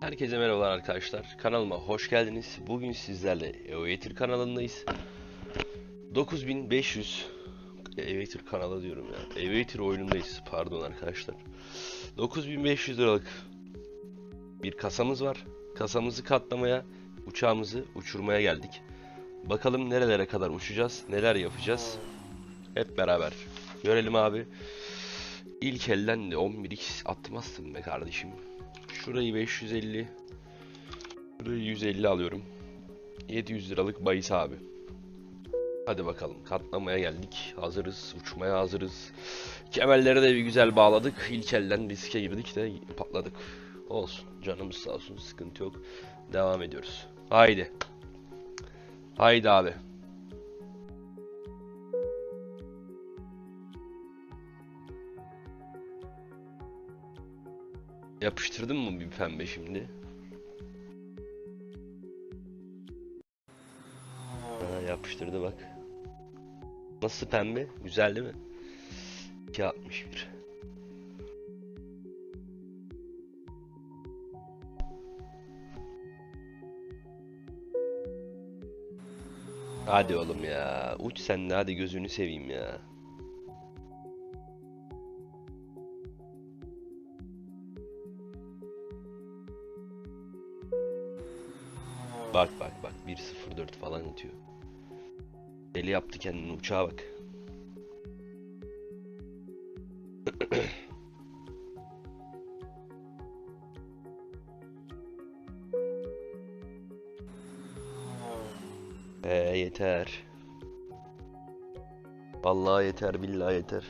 Herkese merhabalar arkadaşlar. Kanalıma hoş geldiniz. Bugün sizlerle Evator kanalındayız. 9500 Evator kanalı diyorum ya. Evator oyunundayız. Pardon arkadaşlar. 9500 liralık bir kasamız var. Kasamızı katlamaya, uçağımızı uçurmaya geldik. Bakalım nerelere kadar uçacağız, neler yapacağız. Hep beraber görelim abi. İlk elden de 11x atmazsın be kardeşim. Şurayı 550. Şurayı 150 alıyorum. 700 liralık bahis abi. Hadi bakalım katlamaya geldik. Hazırız. Uçmaya hazırız. Kemerleri de bir güzel bağladık. İlk elden riske girdik de patladık. Olsun. Canımız sağ olsun. Sıkıntı yok. Devam ediyoruz. Haydi. Haydi abi. Yapıştırdın mı bir pembe şimdi? Ha, yapıştırdı bak. Nasıl pembe? Güzel değil mi? 261. Hadi oğlum ya. Uç sen de hadi gözünü seveyim ya. Bak bak bak 1.04 falan atıyor. Deli yaptı kendini uçağa bak. Ee yeter. Vallahi yeter billahi yeter.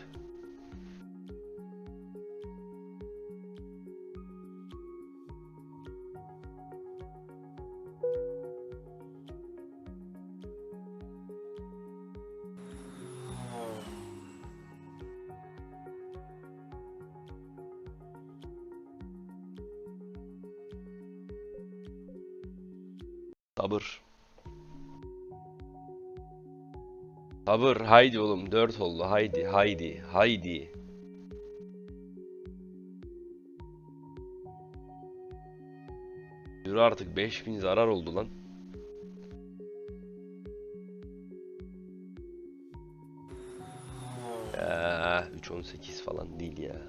Sabır. Sabır haydi oğlum 4 oldu haydi haydi haydi. Yürü artık 5000 zarar oldu lan. Ya 3.18 falan değil ya.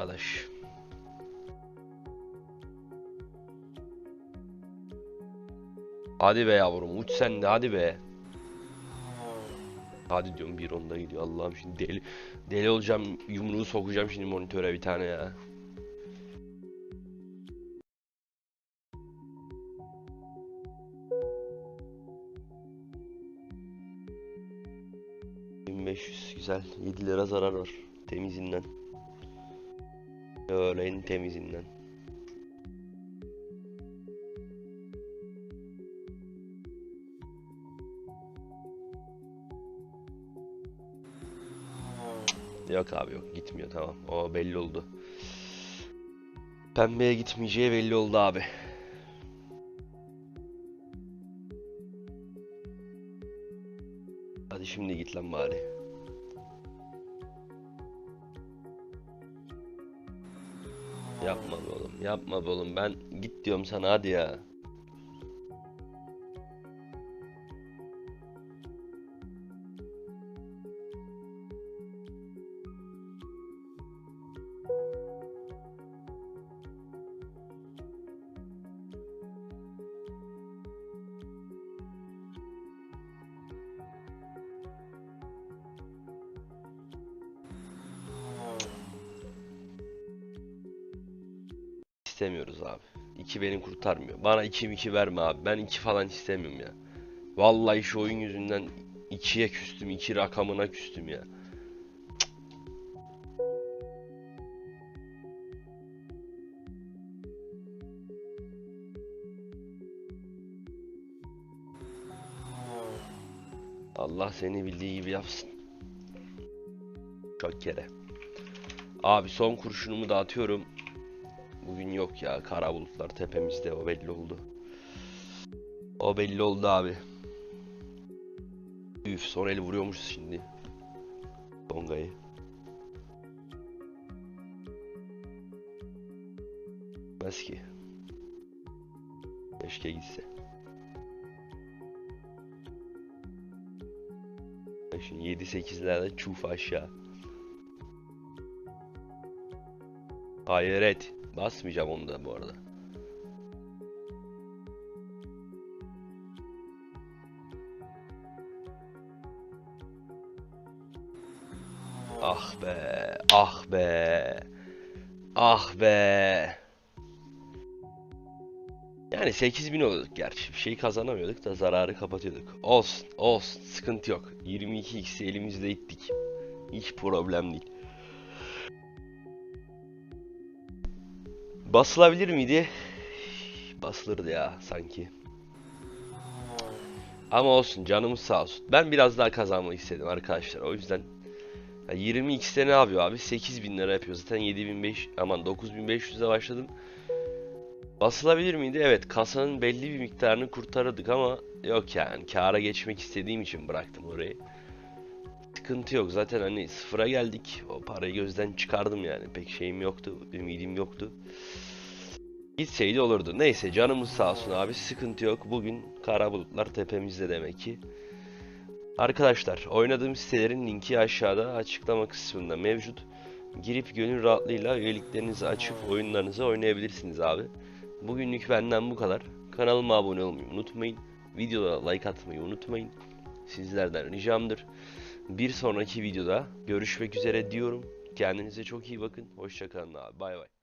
Arkadaş. Hadi be yavrum uç sen de hadi be. Hadi diyorum bir onda gidiyor Allah'ım şimdi deli deli olacağım yumruğu sokacağım şimdi monitöre bir tane ya. ...1500 güzel 7 lira zarar var temizinden. Öyle en temizinden. Yok abi yok gitmiyor tamam. O belli oldu. Pembeye gitmeyeceği belli oldu abi. Hadi şimdi git lan bari. Yapma oğlum, yapma oğlum. Ben git diyorum sana hadi ya. İstemiyoruz abi. 2 beni kurtarmıyor. Bana 2 2 verme abi. Ben 2 falan istemiyorum ya. Vallahi şu oyun yüzünden ikiye küstüm. iki rakamına küstüm ya. Allah seni bildiği gibi yapsın. Çok kere. Abi son kurşunumu da atıyorum. Bugün yok ya. Kara bulutlar tepemizde. O belli oldu. O belli oldu abi. Üf son eli vuruyormuş şimdi. Bonga'yı. Gitmez ki. Keşke gitse. Şimdi 7-8'lerde çuf aşağı. Hayret. Basmayacağım onu da bu arada. Ah be, ah be, ah be. Yani 8000 oluyorduk gerçi. Bir şey kazanamıyorduk da zararı kapatıyorduk. Olsun, olsun. Sıkıntı yok. 22x'i elimizde ittik. Hiç problem değil. Basılabilir miydi? Basılırdı ya sanki. Ama olsun canımız sağ olsun. Ben biraz daha kazanmak istedim arkadaşlar. O yüzden ya 20x'te ne yapıyor abi? 8000 lira yapıyor. Zaten 7500 aman 9500'e başladım. Basılabilir miydi? Evet, kasanın belli bir miktarını kurtarırdık ama yok yani. Kâra geçmek istediğim için bıraktım orayı. Sıkıntı yok. Zaten hani sıfıra geldik. O parayı gözden çıkardım yani. Pek şeyim yoktu. Ümidim yoktu. Gitseydi olurdu. Neyse canımız sağ olsun abi. Sıkıntı yok. Bugün kara bulutlar tepemizde demek ki. Arkadaşlar oynadığım sitelerin linki aşağıda açıklama kısmında mevcut. Girip gönül rahatlığıyla üyeliklerinizi açıp oyunlarınızı oynayabilirsiniz abi. Bugünlük benden bu kadar. Kanalıma abone olmayı unutmayın. Videoda like atmayı unutmayın. Sizlerden ricamdır. Bir sonraki videoda görüşmek üzere diyorum. Kendinize çok iyi bakın. Hoşçakalın abi. Bay bay.